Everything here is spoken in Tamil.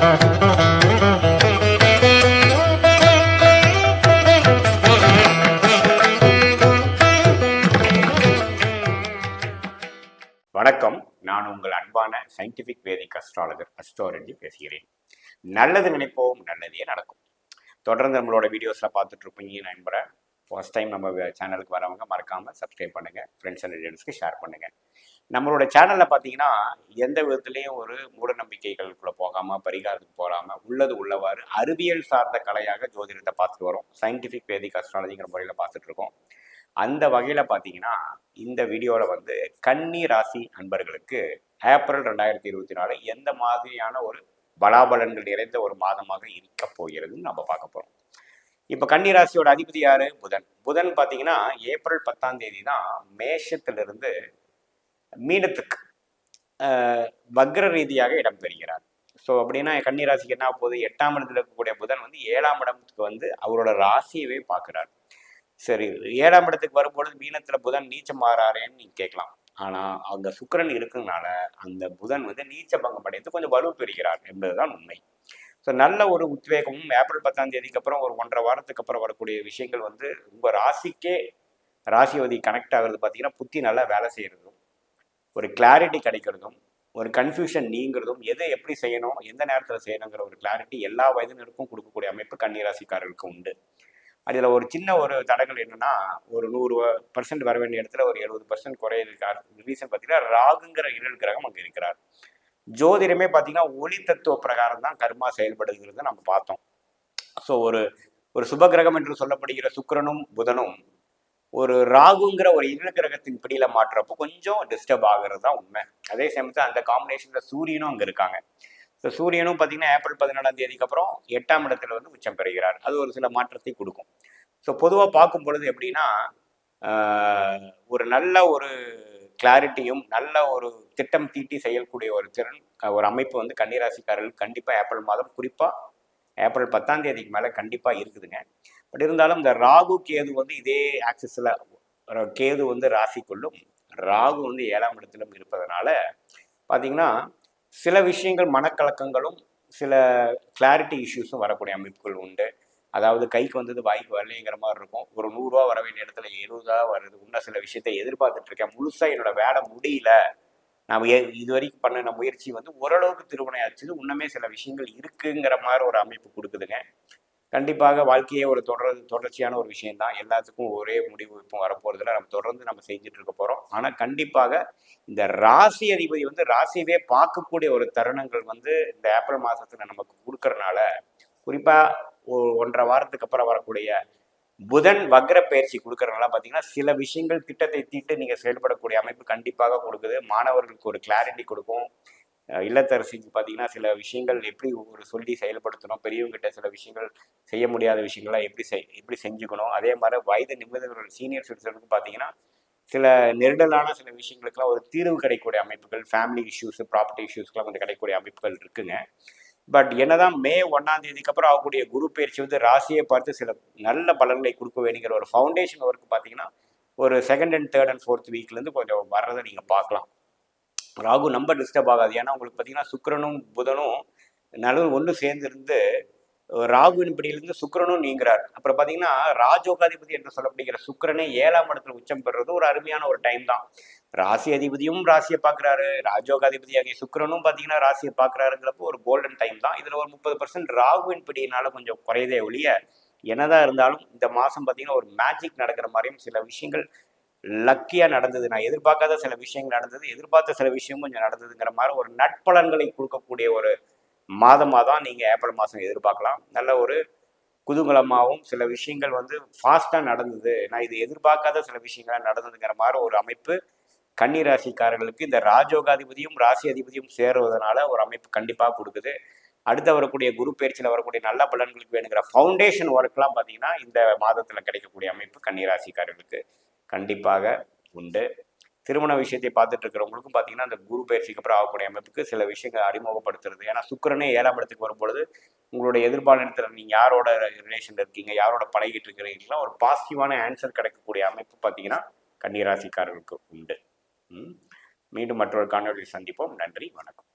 வணக்கம். நான் உங்கள் அன்பான சயின்டிஃபிக் வேதிக் அஸ்ட்ராலஜர் அஸ்ட்ரோலஜி பேசுகிறேன். நல்லது நினைப்போம் நல்லதே நடக்கும். தொடர்ந்து நம்மளோட வீடியோஸில் பார்த்துட்டு இருப்பீங்க நண்பரை. ஃபர்ஸ்ட் டைம் நம்ம சேனலுக்கு வரவங்க மறக்காமல் சப்ஸ்கிரைப் பண்ணுங்கள் ஃப்ரெண்ட்ஸ் அண்ட் ரிலேட்டிவ்ஸ்க்கு ஷேர் பண்ணுங்கள் நம்மளோட சேனலில் பார்த்தீங்கன்னா எந்த விதத்துலேயும் ஒரு மூட நம்பிக்கைகளுக்குள்ளே போகாமல் பரிகாரத்துக்கு போகாமல் உள்ளது உள்ளவாறு அறிவியல் சார்ந்த கலையாக ஜோதிடத்தை பார்த்துட்டு வரோம். சயின்டிஃபிக் வேதிக் அஸ்ட்ராலஜிங்கிற முறையில் பார்த்துட்டு இருக்கோம். அந்த வகையில் பார்த்தீங்கன்னா இந்த வீடியோவில் வந்து கன்னி ராசி அன்பர்களுக்கு ஏப்ரல் ரெண்டாயிரத்தி இருபத்தி நாலு எந்த மாதிரியான ஒரு பலாபலன்கள் நிறைந்த ஒரு மாதமாக இருக்க போகிறதுன்னு நம்ம பார்க்க போகிறோம் இப்போ கன்னி ராசியோட அதிபதி யாரு? புதன். புதன் பார்த்தீங்கன்னா ஏப்ரல் பத்தாம் தேதி தான் மேஷத்திலிருந்து மீனத்துக்கு வக்ர ரீதியாக இடம்பெறுகிறார். ஸோ அப்படின்னா கன்னிராசிக்கு என்ன போகுது எட்டாம் இடத்துல இருக்கக்கூடிய புதன் வந்து ஏழாம் இடத்துக்கு வந்து அவரோட ராசியவே பார்க்குறார். சரி ஏழாம் இடத்துக்கு வரும்பொழுது மீனத்தில் புதன் நீச்சம் மாறாரேன்னு நீங்கள் கேட்கலாம். ஆனால் அங்கே சுக்கரன் இருக்குனால அந்த புதன் வந்து நீச்ச பங்கம் அடைந்து கொஞ்சம் வலு பெறுகிறார் என்பதுதான் உண்மை. ஸோ நல்ல ஒரு உத்வேகமும் ஏப்ரல் பத்தாம் தேதிக்கு அப்புறம் ஒரு ஒன்றரை வாரத்துக்கு அப்புறம் வரக்கூடிய விஷயங்கள் வந்து உங்கள் ராசிக்கே ராசிவதி கனெக்ட் ஆகிறது பார்த்தீங்கன்னா புத்தி நல்லா வேலை செய்கிறதும் ஒரு கிளாரிட்டி கிடைக்கிறதும் ஒரு கன்ஃபியூஷன் நீங்கிறதும் எதை எப்படி செய்யணும் எந்த நேரத்தில் செய்யணுங்கிற ஒரு கிளாரிட்டி எல்லா வயதினருக்கும் கொடுக்கக்கூடிய அமைப்பு கன்னிராசிக்காரர்களுக்கு உண்டு. அதில் ஒரு சின்ன ஒரு தடங்கள் என்னன்னா ஒரு நூறு பர்சன்ட் வர வேண்டிய இடத்துல ஒரு எழுபது பர்சன்ட் குறையிருக்கார் ரீசன் பார்த்தீங்கன்னா ராகுங்கிற இருள் கிரகம் அங்கே இருக்கிறார். ஜோதிடமே பார்த்தீங்கன்னா ஒளி தத்துவ பிரகாரம் தான் கர்மா செயல்படுகிறது நம்ம பார்த்தோம். ஸோ ஒரு ஒரு சுப கிரகம் என்று சொல்லப்படுகிற சுக்கிரனும் புதனும் ஒரு ராகுங்கிற ஒரு இருள் கிரகத்தின் பிடியில மாற்றுறப்போ கொஞ்சம் டிஸ்டர்ப் ஆகுறது தான் உண்மை. அதே சமயத்தில் அந்த காம்பினேஷன்ல சூரியனும் அங்கே இருக்காங்க. ஸோ சூரியனும் பார்த்தீங்கன்னா ஏப்ரல் பதினேழாம் தேதிக்கு அப்புறம் எட்டாம் இடத்துல வந்து உச்சம் பெறுகிறார். அது ஒரு சில மாற்றத்தை கொடுக்கும். ஸோ பொதுவாக பார்க்கும் பொழுது எப்படின்னா ஒரு நல்ல ஒரு கிளாரிட்டியும் நல்ல ஒரு திட்டம் தீட்டி செய்யக்கூடிய ஒரு திறன் ஒரு அமைப்பு வந்து கன்னிராசிக்காரர்கள் கண்டிப்பாக ஏப்ரல் மாதம் குறிப்பாக ஏப்ரல் பத்தாம் தேதிக்கு மேலே கண்டிப்பாக இருக்குதுங்க. பட் இருந்தாலும் இந்த ராகு கேது வந்து இதே ஆக்சிஸில் கேது வந்து ராசிக்குள்ளும் ராகு வந்து ஏழாம் இடத்திலும் இருப்பதனால பார்த்தீங்கன்னா சில விஷயங்கள் மனக்கலக்கங்களும் சில கிளாரிட்டி இஷ்யூஸும் வரக்கூடிய அமைப்புகள் உண்டு. அதாவது கைக்கு வந்தது வாய்க்கு வரலைங்கிற மாதிரி இருக்கும். ஒரு நூறுரூவா வர வேண்டிய இடத்துல எழுபதா வருது. இன்னும் சில விஷயத்தை எதிர்பார்த்துட்டு இருக்கேன். முழுசாக என்னோட வேலை முடியல. நான் இது வரைக்கும் பண்ணின முயற்சி வந்து ஓரளவுக்கு திருமணம் ஆச்சு இன்னுமே சில விஷயங்கள் இருக்குங்கிற மாதிரி ஒரு அமைப்பு கொடுக்குதுங்க. கண்டிப்பாக வாழ்க்கையே ஒரு தொடர் தொடர்ச்சியான ஒரு விஷயம் தான் எல்லாத்துக்கும் ஒரே முடிவு இப்போ வரப்போறதுல நம்ம தொடர்ந்து நம்ம செஞ்சுட்டு இருக்க போறோம். ஆனால் கண்டிப்பாக இந்த ராசி அதிபதி வந்து ராசியவே பார்க்கக்கூடிய ஒரு தருணங்கள் வந்து இந்த ஏப்ரல் மாதத்தில் நமக்கு கொடுக்கறனால குறிப்பாக ஒன்றரை வாரத்துக்கு அப்புறம் வரக்கூடிய புதன் வக்ர பயிற்சி கொடுக்கறதுனால பார்த்தீங்கன்னா சில விஷயங்கள் திட்டத்தை தீட்டு நீங்கள் செயல்படக்கூடிய அமைப்பு கண்டிப்பாக கொடுக்குது. மாணவர்களுக்கு ஒரு கிளாரிட்டி கொடுக்கும். இல்லத்தரசிக்கு பார்த்தீங்கன்னா சில விஷயங்கள் எப்படி ஒரு சொல்லி செயல்படுத்தணும் பெரியவங்ககிட்ட சில விஷயங்கள் செய்ய முடியாத விஷயங்கள்லாம் எப்படி செய் எப்படி செஞ்சுக்கணும்? அதே மாதிரி வயது நிபுணர்கள் சீனியர் சிட்டிசனுக்கு பார்த்தீங்கன்னா சில நெருடலான சில விஷயங்களுக்குலாம் ஒரு தீர்வு கிடைக்கக்கூடிய அமைப்புகள் ஃபேமிலி இஷ்யூஸ் ப்ராப்பர்ட்டி இஷ்யூஸ்க்குலாம் கொஞ்சம் கிடைக்கக்கூடிய அமைப்புகள் இருக்குங்க. பட் என்னதான் மே ஒன்னாம் தேதிக்கு அப்புறம் ஆகக்கூடிய குரு பயிற்சி வந்து ராசியை பார்த்து சில நல்ல பலன்களை கொடுக்க வேணுங்கிற ஒரு ஃபவுண்டேஷன் ஒர்க் பார்த்தீங்கன்னா ஒரு second and third and fourth வீக்லேருந்து கொஞ்சம் வர்றதை நீங்கள் பார்க்கலாம். ராகு ரொம்ப டிஸ்டர்ப் ஆகாது. ஏன்னா உங்களுக்கு பார்த்தீங்கன்னா சுக்கரனும் புதனும் நடுவில் ஒன்று சேர்ந்திருந்து ராகுவின் பிடியிலிருந்து சுக்கரனும் நீங்கிறார். அப்புறம் பார்த்தீங்கன்னா ராஜோகாதிபதி என்று சொல்லப்படுகிற சுக்கிரனே ஏழாம் இடத்துல உச்சம் பெறுறது ஒரு அருமையான ஒரு டைம் தான். ராசி அதிபதியும் ராசியை பார்க்குறாரு. ராஜோகாதிபதியாகிய சுக்கரனும் பார்த்தீங்கன்னா ராசியை பார்க்குறாருங்கிறப்போ ஒரு கோல்டன் டைம் தான். இதில் ஒரு முப்பது பர்சன்ட் ராகுவின் பிடியினால கொஞ்சம் குறையதே ஒழிய என்னதான் இருந்தாலும் இந்த மாதம் பார்த்தீங்கன்னா ஒரு மேஜிக் நடக்கிற மாதிரியும் சில விஷயங்கள் லக்கியாக நடந்தது. நான் எதிர்பார்க்காத சில விஷயங்கள் நடந்தது. எதிர்பார்த்த சில விஷயம் கொஞ்சம் நடந்ததுங்கிற மாதிரி ஒரு நட்பலன்களை கொடுக்கக்கூடிய ஒரு மாதமாக தான் நீங்கள் ஏப்ரல் மாதம் எதிர்பார்க்கலாம். நல்ல ஒரு குதூகலமாகவும் சில விஷயங்கள் வந்து ஃபாஸ்ட்டாக நடந்தது. நான் இது எதிர்பார்க்காத சில விஷயங்களாக நடந்ததுங்கிற மாதிரி ஒரு அமைப்பு கன்னி ராசிக்காரர்களுக்கு இந்த ராஜோகாதிபதியும் ராசி அதிபதியும் சேருவதனால ஒரு அமைப்பு கண்டிப்பாக கொடுக்குது. அடுத்து வரக்கூடிய குரு பயிற்சியில் வரக்கூடிய நல்ல பலன்களுக்கு வேணுங்கிற ஃபவுண்டேஷன் ஒர்க்லாம் பார்த்தீங்கன்னா இந்த மாதத்தில் கிடைக்கக்கூடிய அமைப்பு கன்னி ராசிக்காரர்களுக்கு கண்டிப்பாக உண்டு. திருமண விஷயத்தை பார்த்துட்டு இருக்கிறவங்களுக்கும் பார்த்தீங்கன்னா அந்த குரு பயிற்சிக்கு அப்புறம் ஆகக்கூடிய அமைப்புக்கு சில விஷயங்கள் அறிமுகப்படுத்துறது. ஏன்னா சுக்கிரனே ஏழாம் இடத்துக்கு வரும்பொழுது உங்களுடைய எதிர்பாலினத்தில் நீங்கள் யாரோட ரிலேஷன் இருக்கீங்க யாரோட பழகிட்டு இருக்கிறீங்களா ஒரு பாசிட்டிவான ஆன்சர் கிடைக்கக்கூடிய அமைப்பு பார்த்தீங்கன்னா கன்னிராசிக்காரர்களுக்கு உண்டு. மீண்டும் மற்றொரு காணொலியில் சந்திப்போம். நன்றி வணக்கம்.